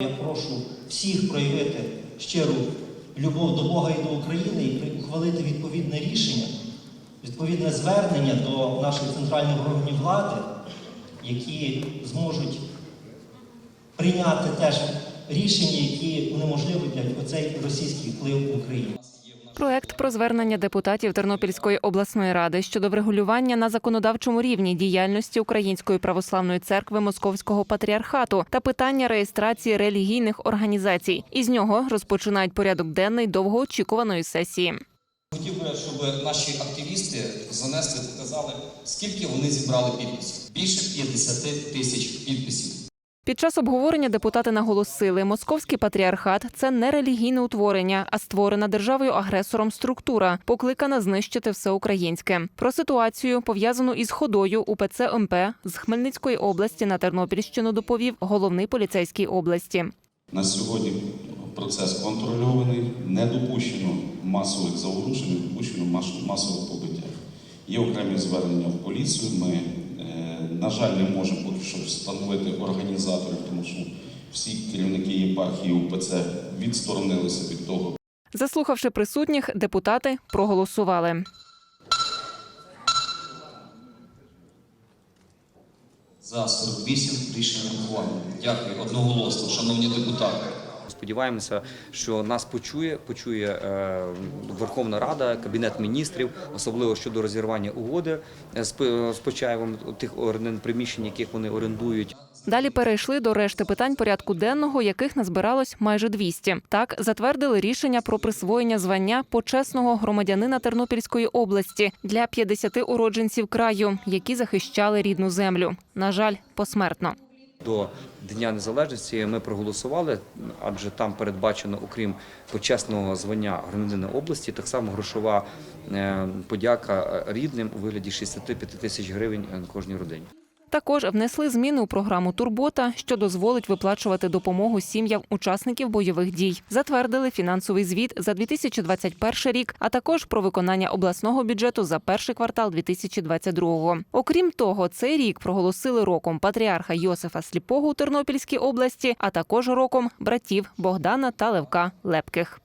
Я прошу всіх проявити щиру любов до Бога і до України і ухвалити відповідне рішення, відповідне звернення до наших центральних органів влади, які зможуть прийняти теж рішення, які унеможливлять оцей російський вплив в Україні. Проект про звернення депутатів Тернопільської обласної ради щодо врегулювання на законодавчому рівні діяльності Української православної церкви Московського патріархату та питання реєстрації релігійних організацій. Із нього розпочинають порядок денний довгоочікуваної сесії. Хотів би, щоб наші активісти занесли, показали, скільки вони зібрали підписів. Більше 50 тисяч підписів. Під час обговорення депутати наголосили, московський патріархат це не релігійне утворення, а створена державою агресором структура, покликана знищити все українське. Про ситуацію пов'язану із ходою УПЦ МП з Хмельницької області на Тернопільщину доповів головний поліцейський області. На сьогодні процес контрольований, не допущено масових заворушень, не допущено мас- масового побиття. Є окремі звернення в поліцію. Ми, на жаль, не можемо поки що встановити організаторів, тому що всі керівники єпархії УПЦ відсторонилися від того. Заслухавши присутніх, депутати проголосували. За 48 рішення враховано. Дякую одноголосно, шановні депутати. Сподіваємося, що нас почує, почує е, Верховна Рада, Кабінет міністрів, особливо щодо розірвання угоди з П- Почаєвом тих приміщень, яких вони орендують. Далі перейшли до решти питань порядку денного, яких назбиралось майже 200. Так затвердили рішення про присвоєння звання почесного громадянина Тернопільської області для 50 уродженців краю, які захищали рідну землю. На жаль, посмертно. До Дня Незалежності ми проголосували, адже там передбачено, окрім почесного звання громадянина області, так само грошова е, подяка рідним у вигляді 65 тисяч гривень е, кожній родині. Також внесли зміни у програму Турбота, що дозволить виплачувати допомогу сім'ям учасників бойових дій. Затвердили фінансовий звіт за 2021 рік, а також про виконання обласного бюджету за перший квартал 2022-го. Окрім того, цей рік проголосили роком патріарха Йосифа Сліпого у Тернопільській області, а також роком братів Богдана та Левка Лепких.